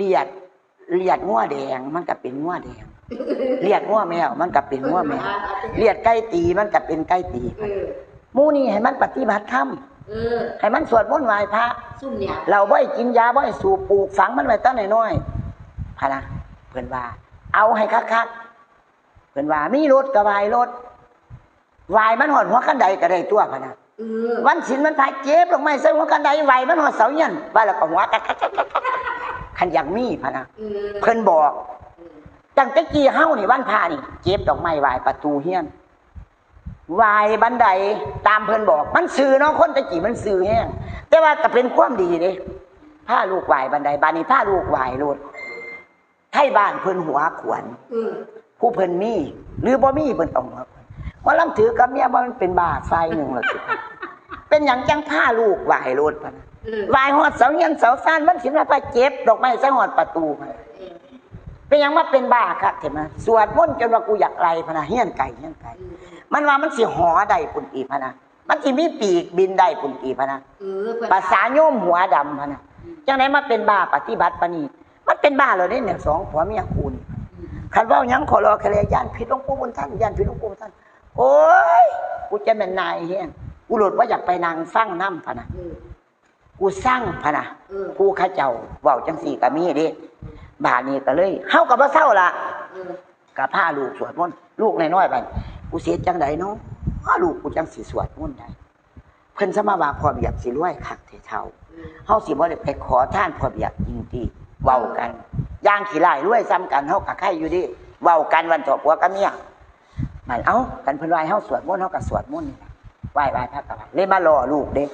เลียดเลียดงัวแดงมันก็เป็นงัวแดงเลียดงัวแมวมันก็เป็นงัวแมวเลียดไก่ตีมันก็เป็นไก่ตีเออหมู่นี่ให้มันปฏิบัติธรรมเออให้มันสวดมนต์ไหว้พระซุ่มเนี่ยเราบ่ให้กินยาบ่ให้สูบปลูกฝังมันไว้ตั้งน้อยๆพะนะเพิ่นว่า เอาให้คักๆเพิ่นว่ามีรถก็ไหวายรถไหวายมันหอดหัวคันใดก็ได้ตัวพะนะเออวันศิลมันพาเจ็บลงไม่ใส่หัวคันใดไหวายมันหอดเสายันว่าแล้วก็หัวกัก ๆคันอยากมีพะนะเออเพิ่นบอกตั้งแต่กี้เฮานี่วันพานี่เจ็บดอกไม้ไหวายประตูเฮียนไหวายบันไดตามเพิ่นบอก มันสื่อเนาะคนตะกี้มันสื่อแห้งแต่ว่าก็เป็นความดีเด้ผ้าลูกไหวบันไดบานนี้ผ้าลูกไหวรถไทยบ้านเพิ่นหัวขวนเออผู้เพิ่นมี หรือบ่มีเพิ่นต้องหัวขวนว่าลำถือกับเมียบ่มันเป็นบาไฟหนึ่งละสิเป็นหยังจังผ้าลูกไหวรถพะนะ เออไหวหอดเสาเงียนเสาซ่านมันสิมาพาเจ็บดอกไม้ใส่หอดประตูพะนะเออเป็นหยังมาเป็นบ้าครับเห็นไหมสวดมนต์จนว่ากูอยากไล่พะนะเฮี้ยนไก่เฮี้ยนไก่ มันว่ามันสิหอได้ปุ่นอีพะนะมันสิมีปีกบินได้ปุ่นอีพะนะเออเพิ่นภาษาโยมหัวดำพะนะจังไหนมาเป็นบ้าปฏิบัติปานนีมันเป็นบ้าเลยเนี่ยสองผัวเมียคูณคันเว่าหยังขอรอคะเลยย่านผิดหลวงปู่บุญท่านย่านผิดหลวงปู่บุญท่านโอ้ยกูจะเป็นนายเฮียนกูหลุดว่าอยากไปนางฟังน้ำพะนะเออ กูสร้างพะนะเออกูข้าเจ้าเว้าจังสี่กะมีเดิบาดนี้ก็เลยเฮากับว่าเศร้าละเออกับผ้าลูกสวดมนต์ลูกน้อยๆไปกูเสียจังไดเนาะอ้าลูกกูจังสิสวดมนต์ได้เพิ่นสมาว่าพอเบียบสิรวยคักเทเท่าเออเฮาสิบ่ได้ไปขอท่านพอเบียบจริงที่เว้ากันย่างขี้ไล่รวยซ้ำกันเฮากับใครอยู่ดิเว้ากันวันต่อผัวกับเมียมันเอ้ากันเพิ่นว่าให้เฮาสวดมนต์เฮาก็สวดมนต์นี่ล่ะไหว้ไหว้พระกับไหว้เลยมารอลูกเด้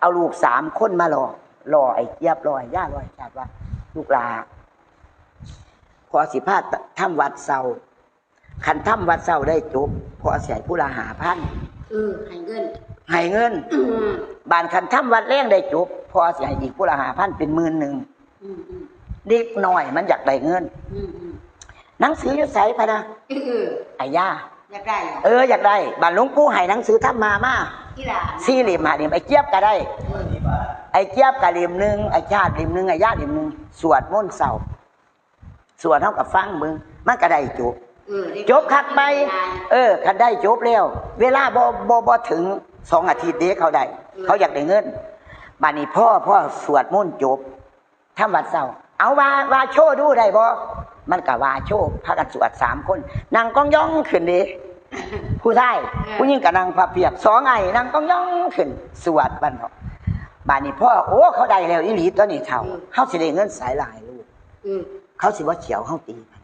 เอาลูกสามคนมารอรอไอ้เจี๊ยบรอไอ้ย่ารอไอ้จัดว่า ลูกหลาพอสิพาทำวัดเศร้าคันทำวัดเศร้าได้จบพอเสียผู้ละหาพันเออให้เงินให้เงินอืมบานคันทำวัดแรงได้จบพอเสียอีกผู้ละหาพันเป็นหมื่นหนึ่งอืมอืมเด็กน้อยมันอยากได้เงินอืมอืมหนังสืออยู่ใสพะนะเออไอ้ย่าอยากได้เหรอเอออยากได้บานหลวงปู่ให้หนังสือทำมามา อีหลานสี่เหลี่ยมหาเหลี่ยมไอ้เจี๊ยบก็ได้เออไอ้เจี๊ยบกับเหลี่ยมหนึ่งไอ้ชาติเหลี่ยมหนึ่งไอ้ญาติเหลี่ยมหนึ่งสวดมนต์เศร้าสวดเท่ากับฟังมึงมันก็ได้จบเออเด็กจบคักไปเออคันได้จบแล้ว เวลาบ่บ่บ่ถึงสองอาทิตย์เด็กเขาได้เขาอยากได้เงินบานี้พ่อพ่อสวดมนต์จบทำวัดเศร้าเอาว่าว่าโชว์ดูได้บ่มันก็ว่าโชว์พากันสวดสามคนนางก้องย่องขึ้นเดี ผู้ชายผู้หญิงกับนางพระเพียบสองไอ้นางก้องย่องขึ้น สวดบันเถาะบานนี้พ่อโอ้เขาได้แล้วอีหลีตัวนี้เท่าเขาสิได้เงินสายหลายลูกเออเขาสิว่าเฉียวเขาตีมัน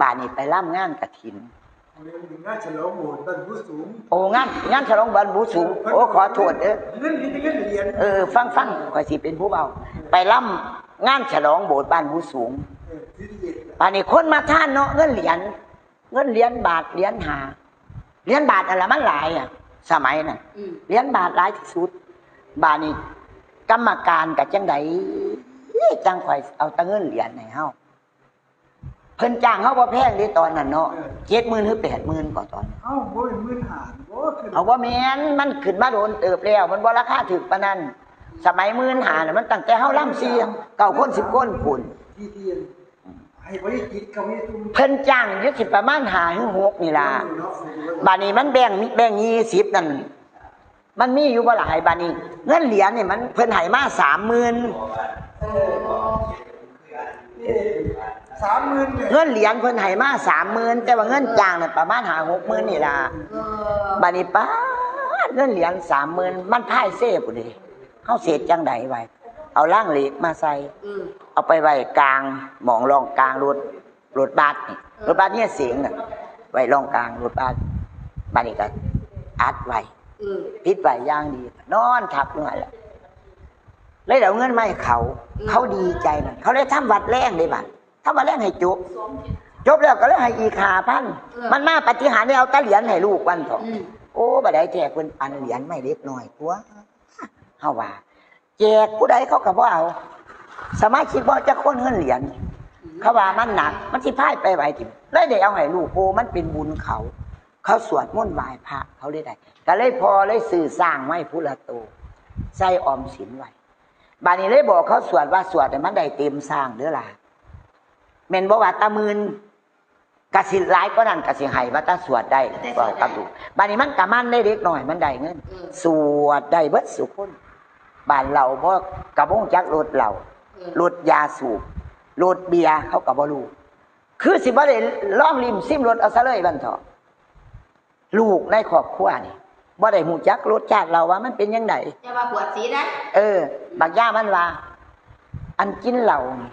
บานนี้ไปล่ำงานกระถินเรียนถึงงานฉลองโบสถ์บรรพุสูงโอ้งานงานฉลองบันบูสูงโอ้ขอโทษเด้อเงินเรียนเงินเรียนเออฟังฟังข่อยสิเป็นผู้เบาไปล่ำงานฉลองโบสถ์บ้านบูสูงเออที่เรียนป่านนี้คนมาท่านเนาะเงินเหรียญเงินเหรียญบาทเหรียญหา เหรียญบาทอะไรมันหลายอะ สมัยน่ะอืมเหรียญบาทหลายที่สุด บาทนี้กรรมการกับจังไดจังข่อยเอาแตังเงินเหรียญให้เฮาเพิ่นจ้างเฮาบ่แพงเด้ตอนนั้นเนาะ70,000หรือ80,000ก่อนตอนนั้นเอ้าโบยมื่นหารโอ้ขึ้นเอาว่าแม่นมันขึ้นมาโดนเติบแล้ว มันบ่ราคาถึกปานนั้นสมัยมื่นหาน่ะมันตั้งแต่เฮาล่ำเสียเก้าคนสิบคนปุ่นที่เรียน ให้บริจิตเขาไม่ตุ้มเพิ่นจ้างอยู่สิประมาณ5ถึง6นี่ล่ะบาดนี้มันแบ่งแบ่ง20นั่นมันมีอยู่บ่หลายบาดนี้เงินเหรียญนี่มันเพิ่นให้มา30,000สามหมื่นเนี่ยเงินเหรียญเพิ่นให้มา30,000แต่ว่าเงินจ้างน่ะประมาณ5 60,000นี่ล่ะเออบาดนี้ป้าดเงินเหรียญ30,000มันพ่ายเซ่พุ่นเด้เฮาเสียจังไดไว้ เอาล่างเหล็กมาใส่เออเอาไปไว้กลางหมองรองกลางรถรถบัสนี่รถบัสเนี่ยเสียงน่ะไว้รองกลางรถบัสบัสนี่ก็อัดไว้เออปิดไว้อย่างดี นอนทับลงมาแล้วเลยเดี๋ยวเงินมาให้เขา เขาดีใจมันเขาเลยทำวัดแรงได้บัดทำวัดแรงให้จบจบแล้วก็เลยให้อีกขาพันมันมาปฏิหารย์ได้เอาตะเหรียญให้ลูกวันเถอะอืมโอ้บัดได้แจกเพิ่นปันเหรียญไม่เล็กน้อยตัวเฮาว่า แจกผู้ใดเขาก็บ่เอาสมาชิกบ่จะคนเงินเหรียญเขาว่ามันหนัก มันสิพ่ายไปไหวติเลยได้เอาให้ลูกโอ้มันเป็นบุญเขา เขาสวดมนต์ไหว้พระเขาเลยได้ก็เลยพอเลยสื่อสร้างไว้พุละโตใส่ออมสินไว้บานนี้เลยบอกเขาสวดว่าสวดแต่มันได้เต็มสร้างเด้อล่ะแม่นบ่ว่าตามืนกสิหลายก็นั่นกสิให้ว่าตาสวดได้ก็กับดูบานนี้มันกะมันได้เล็กหน่อยมันได้เงินสวดได้เบิดสุคน บ้านเราบ่กระบงจักรถเราเออรถยาสูบรถเบียร์เขาก็บ่รู้คือสิบ่ได้ล่องริมซิมรถเอาซะเลยบันเถาะลูกในครอบครัวนี่บ่ได้หูจักรสชาติเราว่ามันเป็นยังไงจะว่าขวดสีได้เออบางย่ามันว่า อันกินเหล้านี่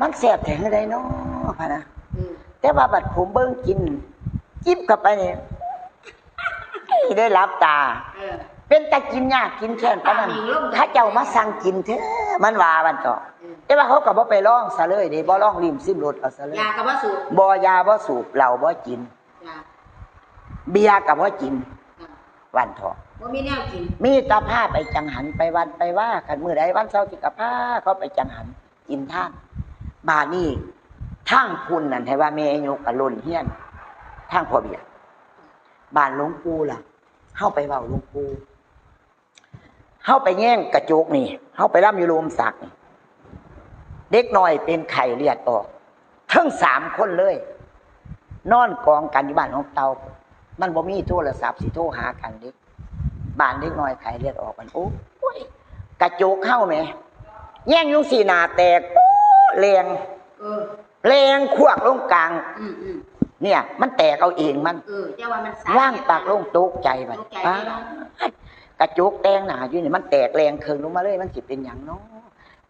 มันแสบแถงได้เนาะพะนะเออแต่ว่าบัดผมเบิ่งกิน จิบเข้าไปเนี่ยได้รับตา เออเป็นตากินยากกินแค้นปานนั้นตามีลมถ้าเจ้ามาสั่งกินเถอะมันว่ามันต่อเออแต่ว่าเขาก็บ่ไปร้องซะเลยเด้บ่ร้องริมซิมรถเอาซะเลยยากับว่าสูบบ่ยาบ่สูบเหล้าบ่กินยาเบียร์ก็บ่กินอ่าวันเถาะว่ามีแนวกิน มีแตาผ้าไปจังหันไปวันไปว่ากันมื้อใดวันเสาร์สิกับผ้าเขาไปจังหันกินท่านบาดนี้ทางคุณนั่นให้ว่าแม่ยกกะล่นเฮียนทางพ่อเบียร์บ้านหลวงปู่ล่ะเฮาไปเว้าหลวงปู่ เฮาไปแย่งกระจกนี่เฮาไปร่ำอยู่โรมศักดิ์นี่เด็กน้อยเป็นไข่เลือดออก ทั้งสามคนเลย นอนกองกันอยู่บ้านของเตา มันบ่มีโทรศัพท์สิโทรหากันเด็กบ้านเด็กน้อยไข่เลือดออกมันโอ้ยกระโจกเข้าไหมแย่งยุงสีหนาแตกปุ๊แรงเออแรงขวกลงกลางอืมอืมเนี่ย มันแตกเอาเองมันเออแต่ว่ามันสว่างปากลงตกใจไปตกใจป้าไม่ได้ด กระจกแตงหนาอยู่นี่มันแตกแรงเคิงลงมาเลยมันสิเป็นอย่างเน้อ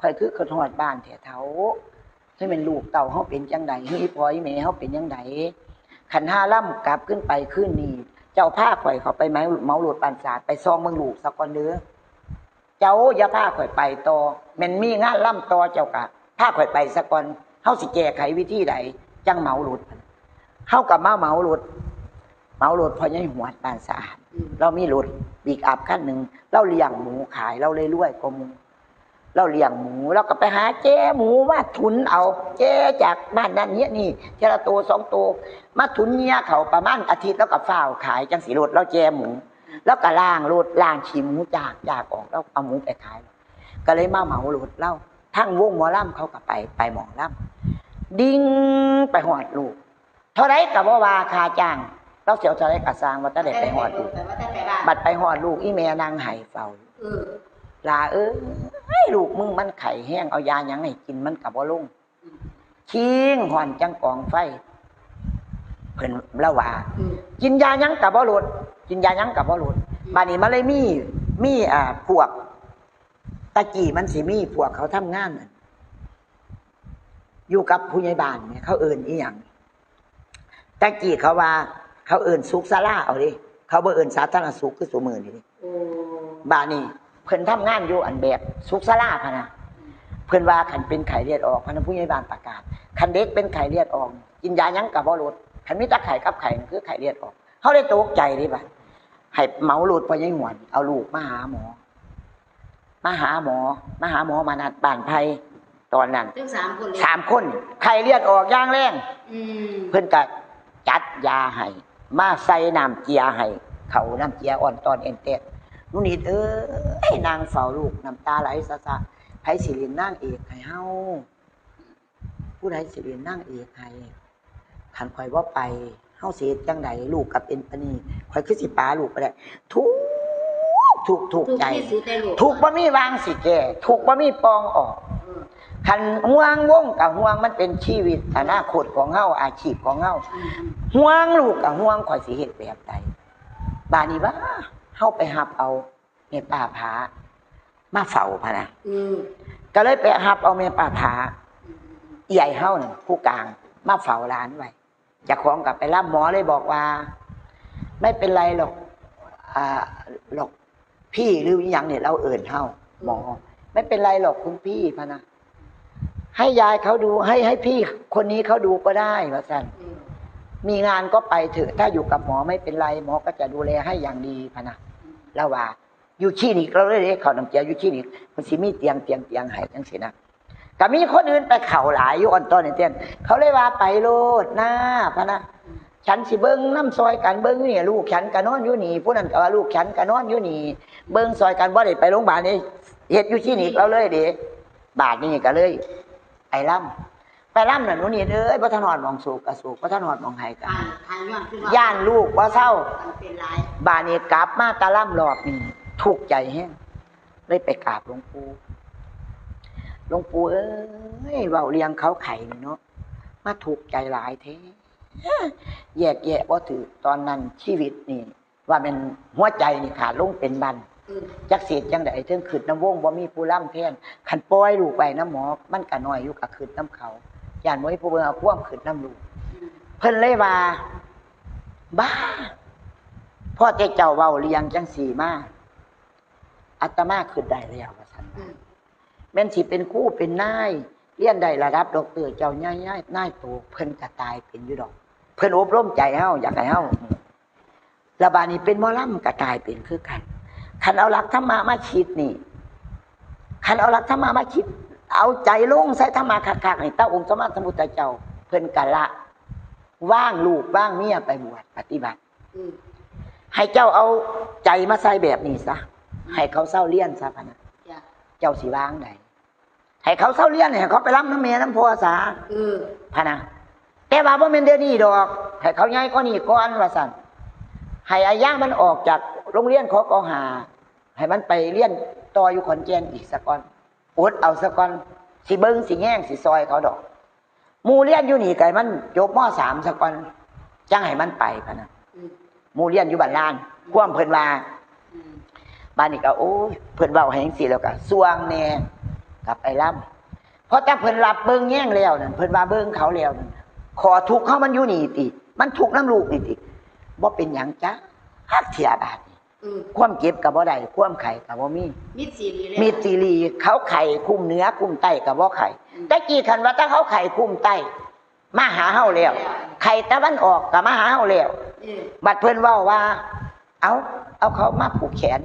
พอยคือขทอดบ้านแถวเท้าให้มันลูกเต่าเขาเป็นจังใดให้พอยแม่เขาเป็นยังไงขันห้าล่ำกลับขึ้นไปขึ้นนี่เจ้าผ้าข่อยเขาไปไหมเมาหลุดปานศาสตร์ไปซองเมืองลูกสักคนเด้อเจ้าอย่าผ้าข่อยไปต่อมันมีงานล่ำต่อเจ้ากะผ้าข่อยไปสักคนเฮาสิแก้ไขวิธีใดจังเมาหลุดเฮากับมาเมาหลุดเมาหลุดพอยังหัวปานสะอาด เรามีรถปีกอัพขั้นหนึ่งเราเลี้ยงหมูขายเราเลยรวยกว่าหมูเราเลี้ยงหมูเราก็ไปหาเจ๊หมูมาทุนเอา เจ๊จากบ้านนั้นเนี้ยนี่เจละตัวสองตัวมาทุนเนี้ยเขาประมาณอาทิตย์แล้วก็ฝ้าวขายจังสีรถเราแจหมู แล้วก็ล่างรถล่างขีหมูจากจากออกแล้วเอาหมูไปขาย ก็เลยมาเหมารถเล่าทั้งวงหมอล่ำเขาก็ไปไปหมอล่ำดิ้งไปหอดลูก เท่าไรกับว่าว่าค่าจ้าง เราเสียวเท่าไรกับสร้างว่าจะได้ไปหอดลูกแต่ว่าแต่ไปบ้านบัดไปหอดลูกอีเมียนางไห้เฝ้าเออลาเอ้ยลูกมึงมันไข่แห้งเอายาหยังให้กินมันกับว่าลงอืมคิงหอนจังกองไฟเพิ่นละว่าเออกินยาหยังกับบ่หลุดกินยาหยังกับบ่หลุดบาดนี้มันเลยมีมีอ่าพวกตะกี้มันสิมีพวกเขาทำงานน่ะอยู่กับผู้ใหญ่บ้านเนี่ยเขาเอิ้นอีหยังตะกี้เขาว่า เขาเอิ้นสุขศาลาเอาดิเขาบ่เอิ้นสาธารณสุขคือสุมือนี่ดิโอ้บ้านนี้เพิ่นทำงานอยู่อันแบบสุขศาลาพะนะเพิ่นว่าคันเป็นไข้เลือดออกพะนะผู้ใหญ่บ้านประกาศคันเด็กเป็นไข้เลือดออกกินยาหยังกับบ่ลดคันมีแตะไข้กับไข้นั่นคือไข้เลือดออกเฮาได้ตกใจดิบัดให้เหมาลูดไปยังหวนเอาลูกมาหาหมอมาหาหมอมาหาหมอมานัดบ้านไผตอนนั้นทั้งสามคนเลยสามคนไข้เลือดออกอย่างแรงอืมเพิ่นก็จัดยาให้ มาใส่น้ำเจียให้เขาน้ำเจียอ่อนตอนเอ็นเต็ดนุ่นนิดเอ้ยนางเฝ้าลูกน้ำตาไหลซะซะไผสิเรียนนางเอกให้เฮาผู้ใดสิเรียนนางเอกให้คันข่อยว่าไปเฮาสิเฮ็ดจังไดลูกกับเป็นปานนีข่อยคือสิปาลูกไปได้ทุกทุกทุกทุกใจที่สุดในโลกทุกบ่มีวางสิแก่ทุกบ่มีปองออกเออ คันห่วงวงกับห่วงมันเป็นชีวิตอนาคตของเฮาอาชีพของเฮาอืมห่วงลูกกับห่วงข่อยสิเฮ็ดแบบใดบาดนี้ว่าเฮาไปหับเอาแม่ป้าผามาเฝ้าพะนะเออก็เลยไปหับเอาแม่ป้าผาอืมอืมอืมใหญ่เฮานั่นผู้กลาง มาเฝ้าร้านไว้เจะของกลับไปรับหมอเลยบอกว่า ไม่เป็นไรหรอกอ่าหรอกพี่หรืออหยังเนี่ยเราเอิ่นเฮาหมอ ไม่เป็นไรหรอกคุณพี่พะนะ ให้ยายเขาดูให้ให้พี่คนนี้เขาดูก็ได้ว่าสั่นเออมีงานก็ไปเถอะ ถ้าอยู่กับหมอไม่เป็นไร หมอก็จะดูแลให้อย่างดีพะนะแล้วว่า อยู่ที่นี่เราเลยเด้เขาน้ำเจียวอยู่ที่นี่มันสิมีเตียงเตียงเตียงให้จังสินะก็มีคนอื่นไปเข่าหลายอยู่อ่อนตอนนี่เตียนเขาเลยว่าไปโลดหน้าพะนะฉันสิเบิ้งน้ำซอยกันเบิ้งอยู่นี่ลูกฉันก็นอนอยู่นี่ผู้นั้นก็ว่าลูกฉันก็นอนอยู่นี่เบิ้งซอยกันว่าได้ไปโรงพยาบาลนี่เฮ็ดอยู่ที่นี่เราเลยเด้บาทนี่ก็เลย ไอ้ล่ำไปล่ำน่ะหนูนี่เอ้ยบ่ทันหอดหมองสูกกระสูกบ่ทันหอดหมองไห้กัทานทานย้อนขึ้นว่าย่านลูกบ่เศร้ามันเป็นไรบาดนี้กลับมาตะล่ำรอบนี่ทุกข์ใจแฮงเลยไปกราบหลวงปู่หลวงปู่เอ้ยเว้าเลี้ยงเขาไข่นี่เนาะมาถูกข์ใจหลายแท้แยกแยะบ่ถือตอนนั้นชีวิตนี่ ว่าเป็นหัวใจนี่ขาดลงเป็นบันเออ จักเสียจังไดเทิงขึ้นน้ำวงบ่มีผู้ล่ำแทนคันปล่อยลูกไปน้ำหมอมันก็น้อยอยู่กับขึ้นน้ำเขาอย่านบ่มีผู้เบิ่งเอาความขึ้นน้ำลูกเพิ่นเลยว่าบ้าพ่อแต่เจ้าเว้าเลียงจังสีมาอาตมาขึ้นได้แล้วว่าซั่นแม่นสิเป็นคู่เป็นนายเรียนได้ระดับดอกเตอร์เจ้าย่ายๆนายโตเพิ่นก็ตายเป็นอยู่ดอก เพิ่นอบรมใจเฮาอยากให้เฮาระบาดนี้เป็นมอลำก็ตายเป็นคือกัน คันเอาหลักธรรมะมาคิดนี่คันเอาหลักธรรมะมาคิด เอาใจลงใส่ธรรมะคักๆนี่ตาองค์สมมาสมุทธเจ้า เพิ่นกะละว่างลูกว่างเมียไปบวชปฏิบัติอืมให้เจ้าเอาใจมาใส่แบบนี้ซะให้เขาเศร้าเลี้ยนซะพะนะจ้ะเจ้าสิว่างไดให้เขาเศร้าเลี้ยนให้เขาไปรับน้ำเมียน้ำพัวสาเออพะนะแต่ว่าบ่แม่นเดี๋ยวนี้ดอก ให้เขาย้ายก็นี่ก่อนว่าซั่นให้อาย่ามันออกจาก โรงเรียนขอกอหา ให้มันไปเรียนต่ออยู่ขอนแก่นอีกสักก่อนอดเอาสักก่อนสิเบิ่งสิแง่งสิซอยเขาดอกมูเรียนอยู่นี่ไก่มันจบม .3 สักก่อนจังให้มันไปพะนะมูเรียนอยู่บ้านลานความเพิ่นว่ามบ้านนี้ก็โอ้ยเพิ่นเว้าให้จังซี่แล้วก็สวงแน่กับไอ้ล่ำเพราะถ้าเพิ่นรับเบิ่งแย่งแล้วนั่นเพิ่นว่าเบิ่งเขาแล้วนั่นขอทุกข์เขามันอยู่นี่ติ มันทุกน้ำลูกนี่ติบ่เป็นหยังจ้ะฮักเทียบาดนี่เออ ความเจ็บก็บ่ได้ความไข้ก็บ่มีมิดซีรีเลยมีซีรีส์เขาไข้คุมเนื้อคุมไตก็บ่ไข้อืมแต่กี้คันว่าถ้าเขาไข้คุมไตมาหาเฮาแล้วไข้ตะวันออกก็มาหาเฮาแล้วเออบัดเพิ่นเว้าว่า เอาเอาเขามาผูกแขน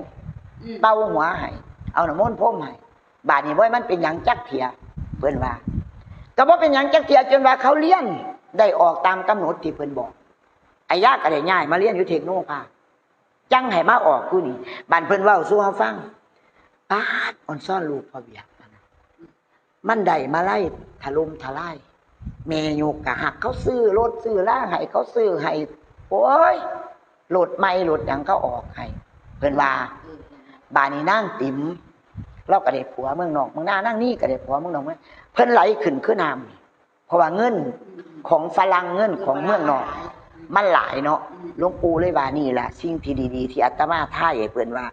อืมเป่าหัวให้เอาน้ำมนต์พ่มให้บาดนี้บ่ให้มันเป็นหยังจักเถียเพิ่นว่าก็บ่เป็นหยังจักเถียจนว่าเขาเลี้ยนได้ออกตามกำหนดที่เพิ่นบอกไอ้ยาก็ได้ง่าย มาเรียนอยู่เทคโนพา จังให้มาออกกูนี่บานเพิ่นเว้าสู่เฮาฟังปาดอ่อนซ่อนลูกพอเบียมันมันได้มาไล่ถล่มทลายแม่ยกกะหักเขาซื้อรถซื้อล่าให้เขาซื้อให้โอ้ยรถใหม่รถหยังเขาออกให้เพิ่นว่าบานนี้นั่งติ๋มเราก็ได้ผัวเมืองนอกเมืองหน้านั่งนี่ก็ได้ผัวเมืองนอกเมืองเพิ่นไหลขึ้นขึ้นน้ำเพราะว่าเงินของฝรั่งเงินของเมืองนอก มันหลายเนาะหลวงปู่เลยว่านี่แหละสิ่งที่ดีๆ ที่อาตมาท่ายให้เพิ่อนว่า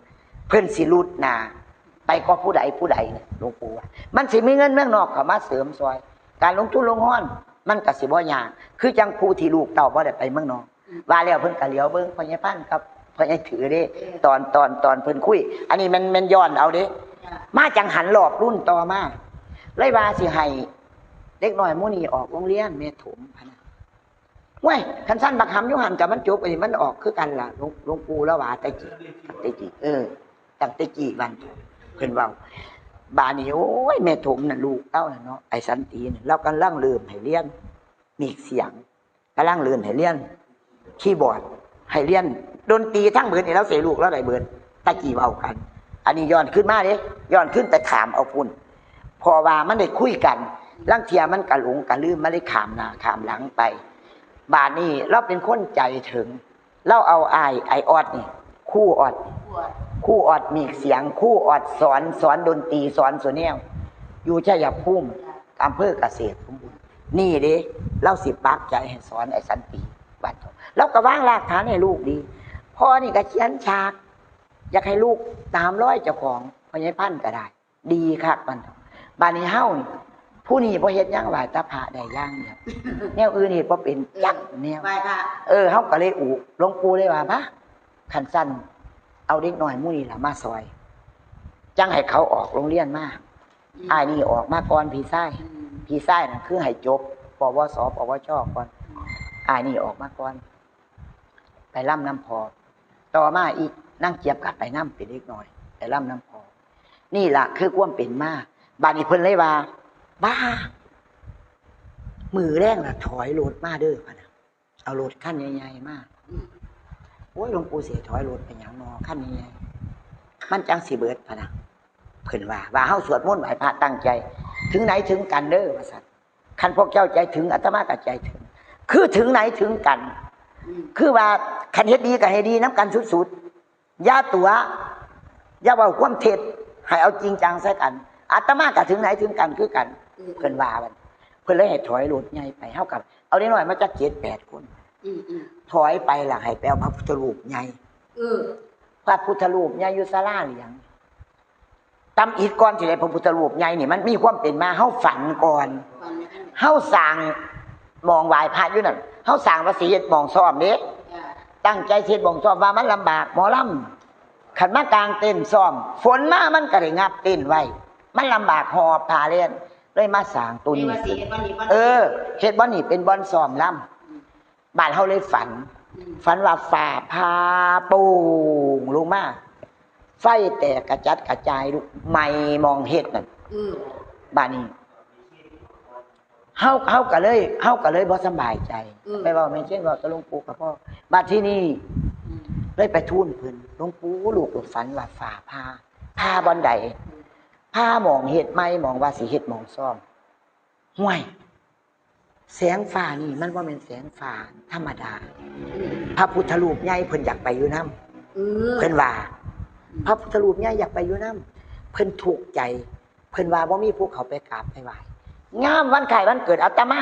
เพิ่อนสิรุดนาไปก็ผู้ใดผู้ใดเนี่ยหลวงปู่ว่ามันสิมีเงินเมืองนอกเข้ามาเสริมซอย การลงทุนลงห้อน มันก็สิบ่ยากคือจังผู้ที่ลูกเต่าบ่ได้ไปเมืองนอกว่าแล้วเพิ่นก็เหลียวเบิ่งพ่อใหญ่พันกับพ่อใหญ่ถือเด้ตอนตอนตอนเพิ่นคุย อันนี้มันมันย้อนเอาเด้มาจังหันหลอบรุ่นต่อมาเลยว่าสิให้เด็กน้อยมู่นี้ออกโรงเรียนแม่ถมพนะ เว้ยคันสั้นบักหำยุหันกับมันจบไอ้มันออกคือกันล่ะหลวงลงปู่ล้วว่าตะกี้ตะกี้เออตั้งแตะกี้วันเพิ่นเว้าบานี้โอ้ยแม่ถมน่ะลูกเต้าน่ะเนาะไอ้สันติน่ะเรากำลังเริ่มให้เรียนมีเสียงกำลังเริ่มให้เรียนคีย์บอร์ดให้เรียนดนตรีทั้งเบิดนี่แล้วเสียลูกแล้วได้เบิดตะกี้เว้ากัน อันนี้ย้อนขึ้นมาเด้ย้อนขึ้นไปถามเอาพุ่นพอว่ามันได้คุยกันลังเทียมันกะหลงกะลืมไม่ได้ขามหน้าขามหลังไป บาดนี้เราเป็นคนใจถึง เราเอาไอายไอออดนี่คู่ออด คู่ออดมีเสียง คู่ออดสอนสอนดนตรีสอนสวนแนวอยู่ชัยภูมิอำเภอเกษตรสมบูรณ์นี่เด้เล่าสิบปักใจให้สอนไอ้สันติบัดแล้วก็ว่างรากฐานให้ลูกดีพ่อนี่ก็เขียนฉาก อยากให้ลูกตามร้อยเจ้าของพญายพันธ์ก็ได้ ดีครับมันบานนี้เฮ้านี่ ผู้นี้พอเฮ็ดหยังไหวตาผาได้ย่างเดียวแนวอื่นเฮ็ดพอเป็นจักแนวไหว้พระเออเขาก็เลยอูหลวงปู่เลยว่าพะขันสั้นเอาเด็กหน่อยหมู่นี่ล่ะมาซอยจังให้เขาออกโรงเรียนมาอ้ายนี่ออกมาก่อนพี่ชายอืมพี่ชายนั่นคือให้จบปวสปวชก่อนอ้ายนี่ออกมาก่อน ไปล่ำน้ำพอ ต่อมาอีกนั่งเกียบกลับไปน้ำเป็นเด็กหน่อย ไปล่ำน้ำพอ นี่ล่ะคือความเป็นมาบานนี้เพิ่นเลยว่า บ้า มือแรงล่ะถอยรถมาเด้อพะนะเอารถขั้นใหญ่ๆมาอืมโอ้ยหลวงปู่เสียถอยรถเป็นอย่างนอขั้นใหญ่มันจังสีเบิดพะนะเพิ่นว่า ว่าเฮาสวดมนต์ไหว้พระตั้งใจ ถึงไหนถึงกันเด้อว่าซั่นคันพวกเจ้าใจถึงอาตมาก็ใจถึง คือถึงไหนถึงกัน คือว่าคันเฮ็ดดีก็ให้ดีน้ำกันสุดๆย่าตัวย่าเว้าความเท็จให้เอาจริงจังใส่กันอาตมาก็ถึงไหนถึงกันคือกัน เพิ่นว่ามันเพิ่นเลยให้ถอยรถใหญ่ไปเฮากับ เอานิดหน่อยมาจัก7 8คน อืมอืมถอยไปล่ะให้ไปเอาพระพุทธรูปใหญ่เออพระพุทธรูปใหญ่อยู่ศาลาเหลียงตำอีกก่อนที่ได้พระพุทธรูปใหญ่นี่มันมีความเป็นมาเฮาฝันก่อนฟันไม่ทันเฮาสร้างมองไหวพระอยู่นั่นเฮาสร้างภาษีเฮ็ดมองซ่อมเด้จ้าตั้งใจเฮ็ดมองซ่อมว่ามันลำบากหมอลำขันมากลางเต้นซ่อม ฝนมามันก็ได้งับเต้นไว้ มันลำบากหอบพาเล่น เลยมาสร้างตัวนี่นี้ว่าสิขึ้นเฮ็ดวันนี้วันเออเฮ็ดบ่นี่เป็นบ่อนซ่อมลำบ้านเฮาเลยฝันมฝันว่าฝ่าพาโป่งลงมาไฟแตกกระจัดกระจายลูกไม่มองเฮ็ดนั่นเออบ้านนี้เฮาเฮาก็เลยเฮาก็เลยบ่สำบายใจไม่ว่าแม่นเช่นว่าตะหลวงปู่กับพ่อบ้านที่นี่อืมเลยไปทูลเพิ่นหลวงปู่ลูกลูกฝันว่าฝ่าพาพาบอนใด พามองเฮ็ดไม่มองว่าสิเฮ็ดมองซ่อมห่วย แสงฟ้านี่มันว่าเป็นแสงฟ้าธรรมดา พระพุทธรูปใหญ่เพิ่นอยากไปอยู่น้เออำเพิ่นว่า พระพุทธรูปใหญ่อยากไปอยู่น้ำเพิ่นถูกใจ เพิ่นว่าบ่มีผู้เขาไปกราบไปไหว้งามวันไข่วันเกิดอาตมา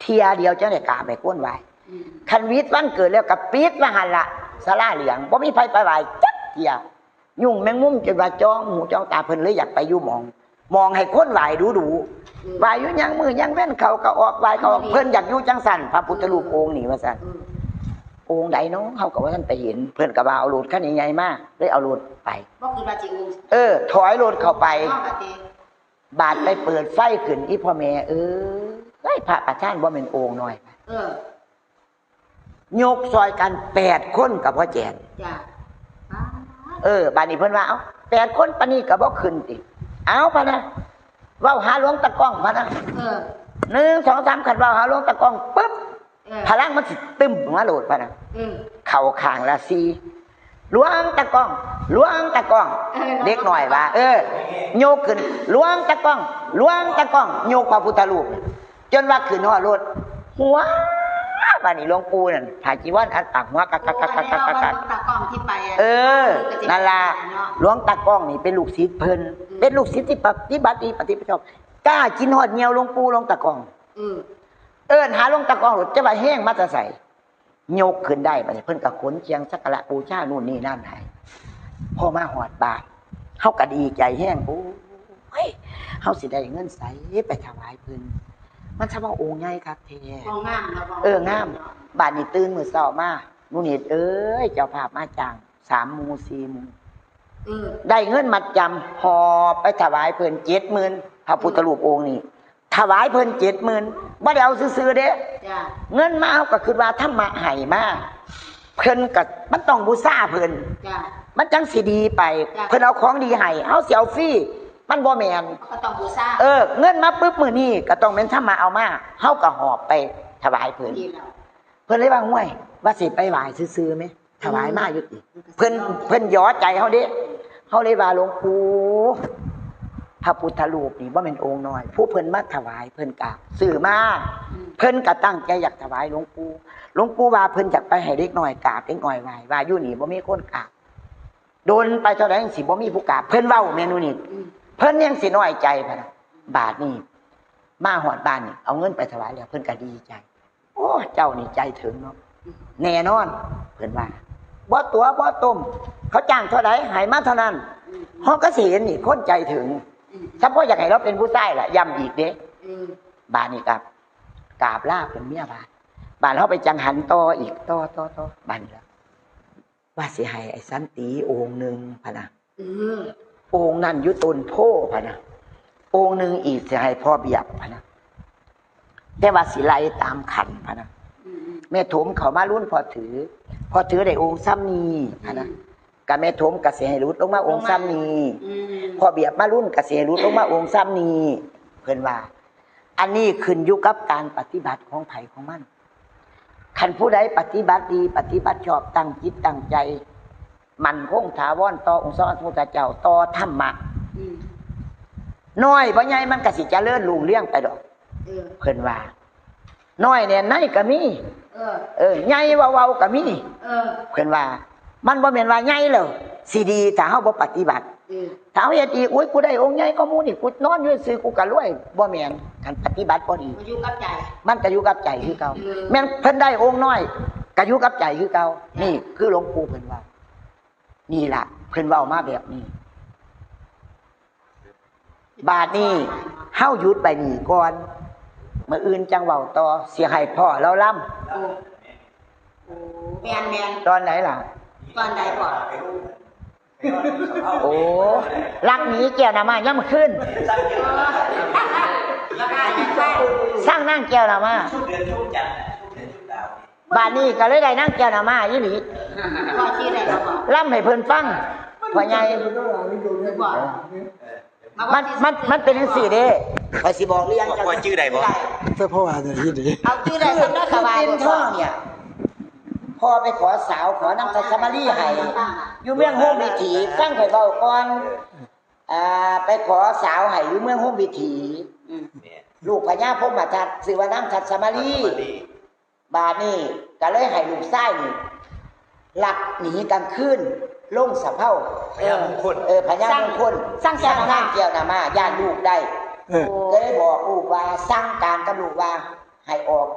เทียเดียวจังได้กราบไปก้นไหว้อืมคันวิทย์วันเกิดแล้วกับปีดว่าหันละสลาเหลืองบ่มีไผไปไหว้จักเทีย ยุ่งแมงมุมจนว่าจ้องหูจ้องตาเพิ่นเลยอยากไปอยู่หมอง มองให้คนไหว้ดูดูๆไหว้อยู่ยังมือยังเว้นเขาก็ออกไหว้เขาออกเพิ่นอยากอยู่จังสั่นพระพุทธรูปองค์นี่ว่าซั่นเออองค์ใดเนาะเขาก็ว่าท่านไปเห็น เพื่อนกับว่าเอารถคันใหญ่ๆมากเลยเอารถไปบ่คือว่าสิอุ้มเออ ถอยรถเข้าไปห้องปฏิบาดไปเปิดไฟขึ้นอีพ่อแม่เออไอ้ยพระอาจารย์บ่เป็นองค์น้อยเออยกซอยกันแปดคนกับพ่อแจนจ้าอ้าว เออบาดนี้เพิ่นว่าเอ้าแปดคนปานนี้ก็บ่ขึ้นติเอาพะนะเว้าหาหลวงตะก้องพะนะเออหนึ่งสองสามขันเว้าหาหลวงตะก้องปึ๊บเออพลังมันสิตึมมาโหลดพะนะเออเข่าข้างละสีหลวงตะกล้องหลวงตะกล้องเออเด็กหน่อยว่า เออ โยกขึ้นหลวงตะกล้องหลวงตะกล้อง โยกพระพุทธรูปจนว่าขึ้นหัวรถหัว บานี่หลวงปู่นั่นถ่ายจีวรอันปากหัวกักกักกักกักกักกักกักตากล้องที่ไปะเออนั่นล่ะเนาะหลวงตากล้องนี่เป็นลูกศิษย์เพิ่นเป็นลูกศิษย์ที่ปฏิบัติดีปฏิบัติชอบกล้ากินหอดเหนียวหลวงปู่หลวงตากล้องเออเอิ้นหาหลวงตากล้องรถจะว่าแห้งมาจะใส่โยกขึ้นได้บัดนี้เพิ่นก็ขนเชียงสักกะบูชานู่นนี่นั่นให้พอมาหอดบาทเฮาก็ดีใจแห้งโอ้ยเฮาสิได้เงินใสไปถวายเพิ่น มันซะว่าองค์ใหญ่ครับแท้มองงามเนาะเอองาม บาดนี้ตื่นมื้อเช้ามานู่นนี่เอ้ยเจ้าภาพมาจ้างสามหมู่สี่หมู่เออได้เงินมัดจำหอบไปถวายเพิ่น70,000พระพุทธรูปองค์นี้ถวายเพิ่น70,000บ่ได้เอาซื่อๆเด้จ้าเงินมาเอาก็คือว่าถ้ามาให้มาเพิ่นก็มันต้องบูชาเพิ่นจ้ามันจังสิดีไปจ้ะเพิ่นเอาของดีให้เฮาสิเอาฟรี มันบ่แม่นก็ต้องบูชาเออ เงินมาปึ๊บมื้อนี้ก็ต้องเป็นถ้ามาเอามาเฮาก็หอบไปถวายเพิ่นดีแล้วเพิ่นเลยว่าห่วย ว่าสิไปไหว้ซื่อๆไหมถวายมาอยู่ติเพิ่นเพิ่นหยอใจเฮาเด้เฮาเลยว่าหลวงปู่พระพุทธรูปนี่บ่แม่นองค์น้อย ผู้เพิ่นมาถวายเพิ่นกราบซื้อมาอืมเพิ่นก็ตั้งใจอยากถวายหลวงปู่หลวงปู่ว่าเพิ่นอยากไปให้เด็กน้อยกราบเด็กน้อยไหว้ว่าอยู่นี่บ่มีคนกราบโดนไปเท่าใดจั่งสิบ่มีผู้กราบเพิ่นเว้าเมนูนี่อืม เพิ่นยังสิน้อยใจพะนะบาทนี่มาหอดบ้านนี่เอาเงินไปถวายแล้วเพิ่นก็ดีใจ โอ้เจ้านี่ใจถึงเนาะแน่นอน เพิ่นว่าบ่ตัวบ่ต้มเขาจ้างเท่าใดให้มาเท่านั้นอืมเฮาก็สิเห็นนี่คนใจถึงอืมเฉพาะอยากให้เราเป็นผู้ชายล่ะย้ำอีกเด้อบานนี่ครับกราบลาเป็นเมียบานบานเขาไปจังหันต่ออีกต่อต่อต่อบานนี่ละว่าสิให้ไอ้สันติองค์หนึ่งพะนะ องค์นั่นอยุตนโพพะนะองค์หนึ่งอีกสิให้พ่อเบียบพะนะแต่ว่าสิไลตามขันพะนะแม่ถมเขามารุ่นพอถือ พอถือได้องค์ซ้ำนีพะนะกับแม่ถมกสิให้รุดลงมาองค์ซ้ำนีอืมพอเบียบมารุ่นกับเสียรุดลงมาองค์ซ้ำนีเพิ่อนว่า อันนี้ขึ้นอยู่กับการปฏิบัติของไผ่ของมันคันผู้ใดปฏิบัติดี ปฏิบัติชอบตั้งจิตตั้งใจ มันคงถาวรต่อองค์สมเด็จพระพุทธเจ้าต่อธรรมะอืมน้อยบ่ใหญ่มันก็สิเจริญรุ่งเรืองไปดอกเออเพิ่นว่าน้อยเนี่ยในก็มีเออเออใหญ่เว้าๆก็มีเออเพิ่นว่า มันบ่แม่นว่าใหญ่แล้วสิดีถ้าเฮาบ่ปฏิบัติเออถ้าเฮาเฮ็ดอีกอุ้ยกูได้องค์ใหญ่ก็มูนี่กูนอนอยู่ซื่อกูก็รวยบ่แม่นการปฏิบัติบ่ดีมาอยู่กับใจ มันก็อยู่กับใจคือเก่าอืมแม่นเพิ่นได้องค์น้อยก็อยู่กับใจคือเก่านี่คือหลวงปู่เพิ่นว่า นี่ล่ะเพิ่นเว้ามาแบบนี้ บาดนี้เฮาหยุดไปนี่ก่อนมื้ออื่นจังเว้าต่อสิให้พ่อเราล่ำโอ้โอ้แมนแมนตอนไหนล่ะ ตอนใดก่อนโอ้ลักหนีแก้วน้ำมาย่ำขึ้นแล้วก็ยังใช่สร้างนั่งแก้วน้ำมาบานนี้ก็เลยได้นั่งแก้วน้ำมายี่หลี พ่อชื่ออะไรเราบอกล่ำให้เพิ่นฟังพ่อใหญ่บอกมันมันมันเป็นจังซี่เด้ข่อยสิบอกเรียงจังว่าชื่อใดบ่แต่พ่ออ่านอย่างนี้ดีเอาชื่ออะไรคือสำนักคืสอบายเป็นท่องเนี่ยพ่อไปขอสาวขอนางทัศมารีให้อยู่เมืองโฮมวิถีฟังข่อยเบาก่อนอ่าไปขอสาวให้อยู่เมืองโฮมวิถีลูกพญาพรหมทัตชื่อว่านางทัศมารีบาดนี่ก็เลยให้ลูกชายนี่ หลักหนีกลางคืนลงสะเพาพญามงคลเออพญามงคลสร้างแก้วนั่น้ำงเกี่ยวนามาย่านลูกได้เออก็เลยบอกลูกว่าสร้างการกับลูกว่าให้ออก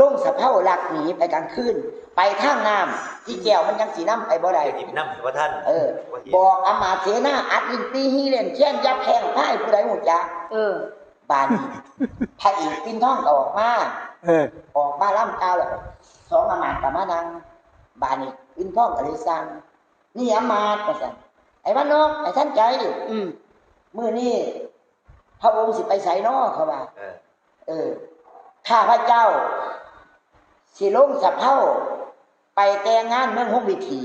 ลงสะเพาหลักหนีไปกลางคืนไปทางน้ำที่แก้วมันยังสีน้ำไปบ่ได้หยิบน้ำว่าท่าน เออ บอกอามาตย์เสนาอัดอินตีฮีเล่นเช่นยับแพงพ่ายผู้ใดหูจักเออบานนี้พระเอกปินท่องก็ออกมาเออออกมาล่ำกาวแล้วสองอามาตย์กับมานัง บานนี้อินท่องก็เลยสั่งนี่อามาตย์ก็สั่งไอ้วันนกไอ้ท่านใจอืมมือนี่พระองค์สิไปใส่นอเขาว่าเออเออข้าพระเจ้า สิลงสะเพาไปแต่งงานเมืองหงวิถี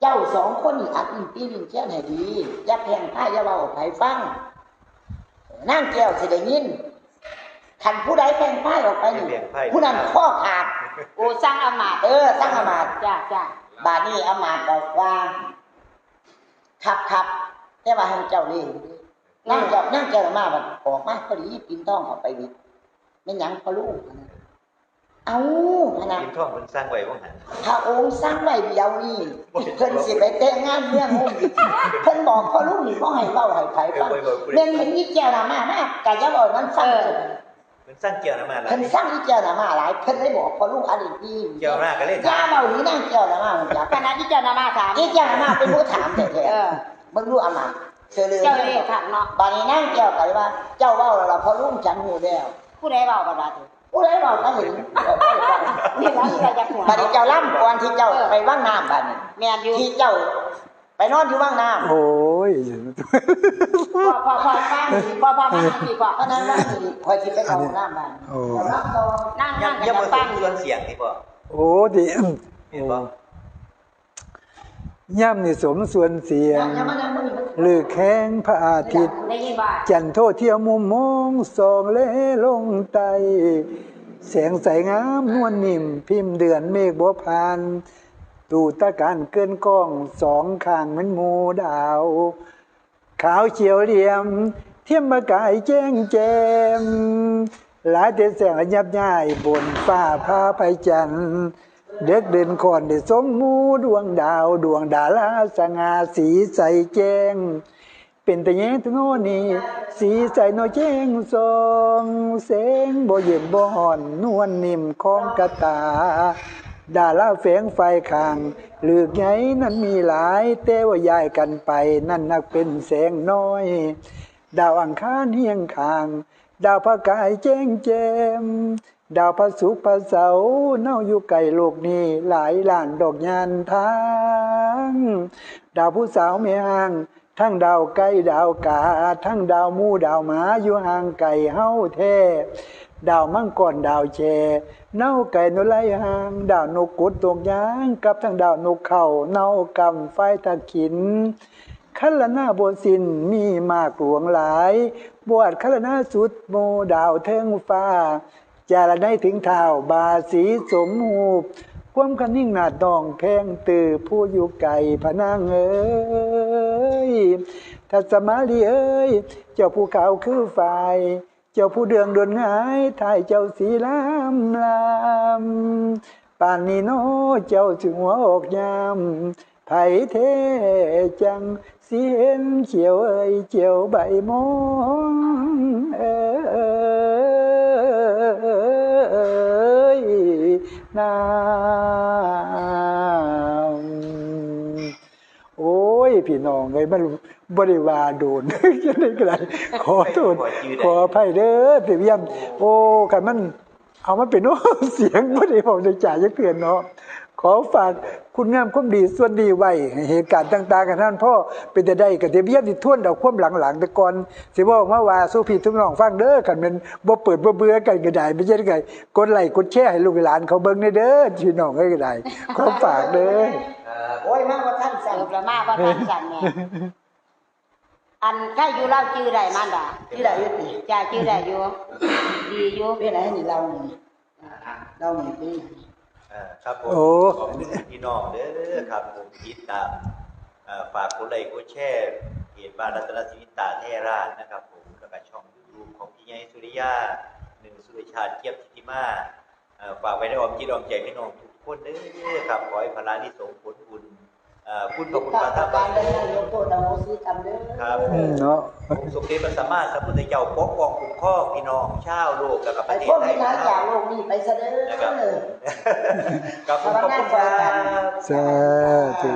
เจ้าสองคนนี่อัดอินปีลินเช่นให้ดีอย่าแพงพ่ายอย่าเบาไผฟังนั่งแก้วสิได้ยินขันผู้ใดแพงพ่ายออกไปนี่ผู้นั้นข้อขาด โอ้สร้างอามาตย์เออสร้างอามาตย์จ้าจ้าบาดนี้อามาตย์บอกว่าครับครับแต่ว่าให้เจ้าเลี้ยงดินั่งเจ้านั่งเจ้ามาบัดออกมาพอดีปินต้องเขาไปวิทย์ไม่นหยังพอลูกนะเอาพะนะกินท่องมันสร้างไว้ว่าหันพระองค์สร้างไว้เดียวนี่เพิ่นสิไปแต่งงานเมืองหุ่นวิถีเพิ่นบอกพ่อลูกนี่บ่ให้เล่าให้ไผฟังเรื่องเห็นอีแก้วน่ะมามากกะจะบอกมันฟัง มันสร้างเกี่ยวน้ำมาแล้วเพิ่นสร้างอีแก้วน่ะมาหลายเพิ่นได้บอกพ่อลูกอันนี้พี่เกี่ยวหน้าก็เลยย่าถามเมาหรือนั่งแก้วน่ะมามันจักคณะที่เจ้านามาถามอีแก้วน่ะมาเป็นผู้ถามแท้เออๆเบิ่งดูอามาเสือเลยเจ้าเล่ห์ถามเนาะบาดนี้นั่งแก้วก็เลยว่า เจ้าเว้าแล้วล่ะพ่อลุงฉันฮู้แล้วผู้ใดเบากันบ้างผู้ใดเว้าก็เห็นนี่เราจะจะหัวบาดนี้เจ้าล่ำก่อนที่เจ้าไปว่างน้ำบาดนี้แมนอยู่ที่เจ้า ไปนอนอยู่ว่างน้ำโอ้ ยพ่อพ่อพ่อฟังพ่อพ่อมาดีกว่าเพราะนั้นว่าสิคอยสิไปเอาน้ำบ้านโอ้เอาน้ำต่อนั่งนั่งยังนมาฟังส่วนเสียงนี่ป่ะโอ้ดีเห็นป่ะย่ำนี่สมส่วนเสียงยังมันยังไม่มีมันลือแข้งพระอาทิตย์ได้ยินว่าจันโทเที่ยวมุมมองสองเลลงไตแสงใสงามนวลนิ่ม พิมพ์เดือนเมฆบัวพาน ตูตะการเกินกล้องสองข้างเหมันหมูดาว ขาวเขียวเหลี่ยม เทียมประกายแจ้งแจมหลายเดแสงยับย่ายบนฟ้าพาไปจันเด็กเด่นคอนได้สมมูดวงดาว ดวงดาราสง่าสีใสแจ้ง เป็นตะแยงตะโนนีสีใสโนแจ้งสองแสงบ่เย็นบ่ห่อน นวลนิ่มของกระตา ดาราแฝงไฟข้างหลือกไงนั้นมีหลายแต่ว่าย้ายกันไป นั่นนักเป็นแสงน้อย ดาวอังคารเฮียงข้าง ดาวพระกายแจ้งแจม ดาวพระศุกร์พระเสาร์เน่าอยู่ไกลโลกนี้ หลายล้านดอกยานทาง ดาวผู้สาวเมียห่างทั้งดาวไก่ดาวกา ทั้งดาวมูดาวหมาอยู่ห่างไก่เฮาแท้ ดาวมังกรดาวแชเน่าไก่นไลหาง ดาวนกกุดตกยางกับทั้งดาวนกเข่าเน่ากำไฟตะขินคัลนาโบสินมีมากหลวงหลาย บวชคัลนาสุดโมดาวเทิงฟ้าจาระได้ถึงเท้าบาสีสมหูบความคันนิ่งหนาดดองแพงตือผู้อยู่ไก่พนางเอ้ยทัศมาลีเอ้ย เจ้าผู้ขาคือฝ่าย เจ้าผู้เดืองดวนหงายถ่ายเจ้าสีลามลามป่านนี้โนเจ้าถึงหัวอกยามไผเทจังสีเห็นเขียวเอ้ยเจียวใบมองเอ้ยนา พี่น้องเลยมันบริวาโดนยังไงก็ได้ขอโทษขออภัยเด้อเปียเยี่ยมโอ้กันมัน เอามันเป็นโน้เสียงบ่ได้ผมในจ่ายจะเกินเนาะขอฝากคุณงามความดีส่วนดีไว้ให้เหตุการณ์ต่างๆ กันท่านพ่อเป็นแต่ได้กับเทเบียมที่ท่วนเอาความหลังๆแต่ก่อนสิบอกมาว่าสู้พี่ทุกน้องฟังเด้อกันเป็นบ่เปิดบ่เบื่อกันก็ได้ไม่ใช่ไงกดไลค์กดแชร์ให้ลูกหลานเขาเบิ่งได้เด้อพี่น้องเอ้ยก็ได้ขอฝากเด้อ โอ้ยมาว่าท่านสสั่งรุปแล้วมาว่าท่านสั่งเนี่ยอันใครอยู่เล่าชื่อได้มันด่าที่ไหนยุติจ่าชื่อได้อยู่ดีอยู่เป็นไหนนี่เรานี่เรานี่เป็นอ่าครับผมโอ้ขอบคุณพี่น้องเด้อครับผมติดตามอ่าฝากกดไลค์กดแชร์เพจบ้านรัตนศิวิตาเทราชนะครับผมแล้วก็ช่อง YouTube ของพี่ใหญ่สุริยาหนึ่งสุริชาติเทียบทิติมาอ่าฝากไว้ในอ้อมจิตอ้อมใจพี่น้องทุก คนเด้อครับขอให้พลานิสงส์ผลบุญอ่าคุณพระคุณตาพระธรรมการเลยยกโทษเอาสิกรรมเด้อครับอืมเนาะองค์สมเด็จพระสัมมาสัมพุทธเจ้าปกป้องคุ้มครองพี่น้องชาวโลกแล้วก็ปไประเทศพ้นไทยที่นะทางคจากรับโลกนี้ไปซะเด้อนะครับกับผมขอบคุณครับสาธุ